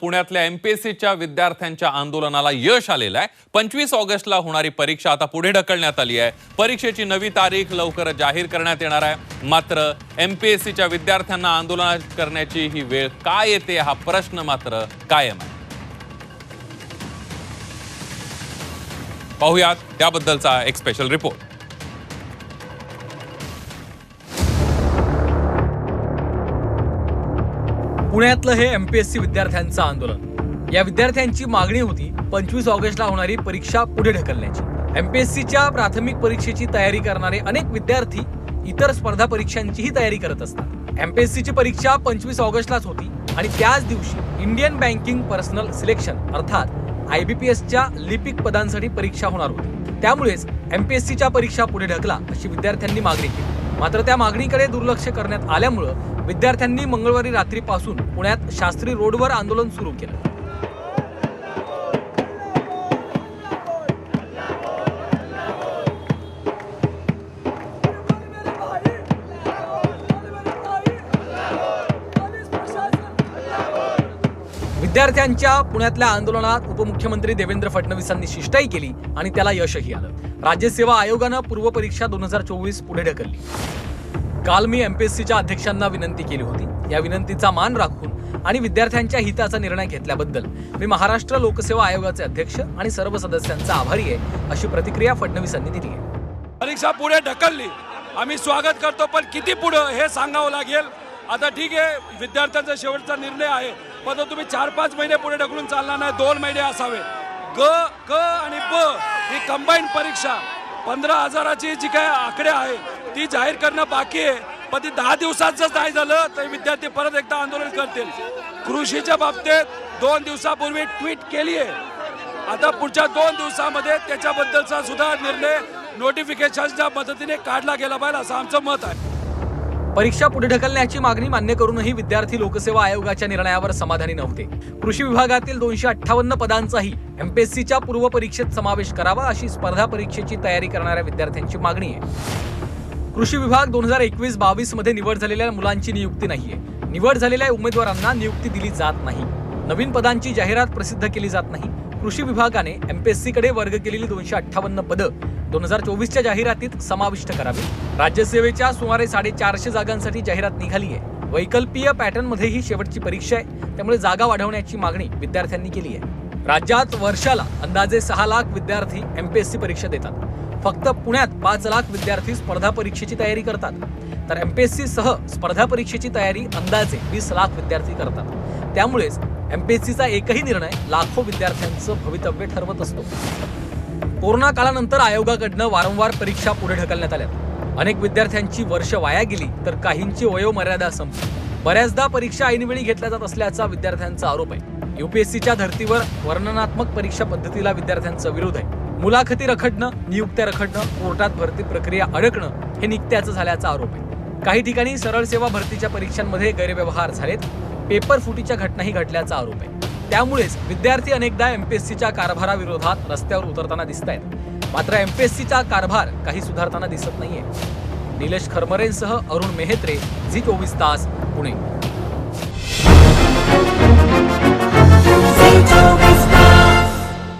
पुण्यातल्या एमपीएससीच्या विद्यार्थ्यांच्या आंदोलनाला यश आलेलं आहे. पंचवीस ऑगस्टला होणारी परीक्षा आता पुढे ढकलण्यात आली आहे. परीक्षेची नवी तारीख लवकरच जाहीर करण्यात येणार आहे. मात्र एमपीएससीच्या विद्यार्थ्यांना आंदोलन करण्याची ही वेळ काय येते हा प्रश्न मात्र कायम आहे. पाहुयात त्याबद्दलचा एक स्पेशल रिपोर्ट पुण्यातलं हे एम पी एस सी विद्यार्थ्यांचं आंदोलन. या विद्यार्थ्यांची मागणी होती पंचवीस ऑगस्टला होणारी परीक्षा पुढे ढकलण्याची. एम पी एस सीच्या प्राथमिक परीक्षेची तयारी करणारे अनेक विद्यार्थी इतर स्पर्धा परीक्षांचीही तयारी करत असतात. एमपीएससीची परीक्षा पंचवीस ऑगस्टलाच होती आणि त्याच दिवशी इंडियन बँकिंग पर्सनल सिलेक्शन अर्थात आय बी पी एसच्या लिपिक पदांसाठी परीक्षा होणार होती. त्यामुळेच एमपीएससीच्या परीक्षा पुढे ढकला अशी विद्यार्थ्यांनी मागणी केली. मात्र त्या मागणीकडे दुर्लक्ष करण्यात आल्यामुळं विद्यार्थ्यांनी मंगळवारी रात्रीपासून पुण्यात शास्त्री रोडवर आंदोलन सुरू केलं. विद्यार्थ्यांच्या पुण्यातल्या आंदोलनात उपमुख्यमंत्री देवेंद्र फडणवीसांनी शिष्टाई केली आणि त्याला यशही आलं. राज्यसेवा आयोगानं पूर्व परीक्षा दोन हजार चोवीस पुढे ढकलली. काल मी एम पी एस सीच्या अध्यक्षांना विनंती केली होती. या विनंतीचा मान राखून आणि विद्यार्थ्यांच्या हिताचा निर्णय घेतल्याबद्दल मी महाराष्ट्र लोकसेवा आयोगाचे अध्यक्ष आणि सर्व सदस्यांचा आभारी आहे अशी प्रतिक्रिया फडणवीसांनी दिली आहे. परीक्षा पुढे ढकलली. आम्ही स्वागत करतो पण किती पुढं हे सांगावं लागेल? आता ठीक आहे विद्यार्थ्यांचा शेवटचा निर्णय आहे. पण तो तुम्ही चार पाच महिने पुढे ढकलून चालणार नाही दोन महिने असावे. ग क आणि ब ही कंबाईन परीक्षा. पंधरा हजाराची जी काय आकडे आहे ती जाहीर करणं बाकी आहे. पण ती दहा दिवसात जर नाही झालं तर विद्यार्थी परत एकदा आंदोलन करतील. कृषीच्या बाबतीत दोन दिवसापूर्वी ट्विट केली आहे. आता पुढच्या दोन दिवसामध्ये त्याच्याबद्दलचा सुद्धा निर्णय नोटिफिकेशनच्या मदतीने काढला गेला पाहिजे असं आमचं मत आहे. परीक्षा पुढे ढकलण्याची मागणी मान्य करूनही विद्यार्थी लोकसेवा आयोगाच्या निर्णयावर समाधानी नव्हते. कृषी विभागातील दोनशे अठ्ठावन्न पदांचाही एमपीएससीच्या पूर्व परीक्षेत समावेश करावा अशी स्पर्धा परीक्षेची तयारी करणाऱ्या विद्यार्थ्यांची मागणी आहे. कृषी विभाग दोन हजार एकवीस बावीसमध्ये निवड झालेल्या मुलांची नियुक्ती नाहीये. निवड झालेल्या उमेदवारांना नियुक्ती दिली जात नाही. नवीन पदांची जाहिरात प्रसिद्ध केली जात नाही. कृषी विभागाने एमपीएससी कडे वर्ग केलेली दोनशे अठ्ठावन्न पदं दोन हजार चोवीसच्या जाहिरातीत समाविष्ट करावी. राज्यसेवेच्या सुमारे साडेचारशे जागांसाठी जाहिरात निघाली आहे वैकल्पीय पॅटर्नमध्ये ही शेवटची परीक्षा आहे. त्यामुळे जागा वाढवण्याची मागणी विद्यार्थ्यांनी केली आहे राज्यात वर्षाला अंदाजे सहा लाख विद्यार्थी एमपीएससी परीक्षा देतात. फक्त पुण्यात पाच लाख विद्यार्थी स्पर्धा परीक्षेची तयारी करतात. तर एमपीएससी सह स्पर्धा परीक्षेची तयारी अंदाजे वीस लाख विद्यार्थी करतात. त्यामुळेच एमपीएससीचा एकही निर्णय लाखो विद्यार्थ्यांचं भवितव्य ठरवत असतो. कोरोना काळानंतर आयोगाकडनं वारंवार परीक्षा पुढे ढकलण्यात आल्या अनेक विद्यार्थ्यांची वर्ष वाया गेली तर काहींची वयोमर्यादा संपली. बऱ्याचदा परीक्षा ऐनवेळी घेतल्या जात असल्याचा विद्यार्थ्यांचा आरोप आहे. युपीएससीच्या धर्तीवर वर्णनात्मक परीक्षा पद्धतीला विद्यार्थ्यांचा विरोध आहे. मुलाखती रखडणं नियुक्त्या रखडणं कोर्टात भरती प्रक्रिया अडकणं हे निकत्याचं झाल्याचा आरोप आहे. काही ठिकाणी सरळ सेवा भरतीच्या परीक्षांमध्ये गैरव्यवहार झालेत. पेपर फुटीच्या घटनाही घडल्याचा आरोप आहे. त्यामुळेच विद्यार्थी अनेकदा एमपीएससीच्या कारभाराविरोधात रस्त्यावर उतरताना दिसत आहेत मात्र एमपीएससीचा कारभार काही सुधारताना दिसत नाहीये. निलेश खरमरेंसह अरुण मेहेत्रे झी चोवीस तास पुणे.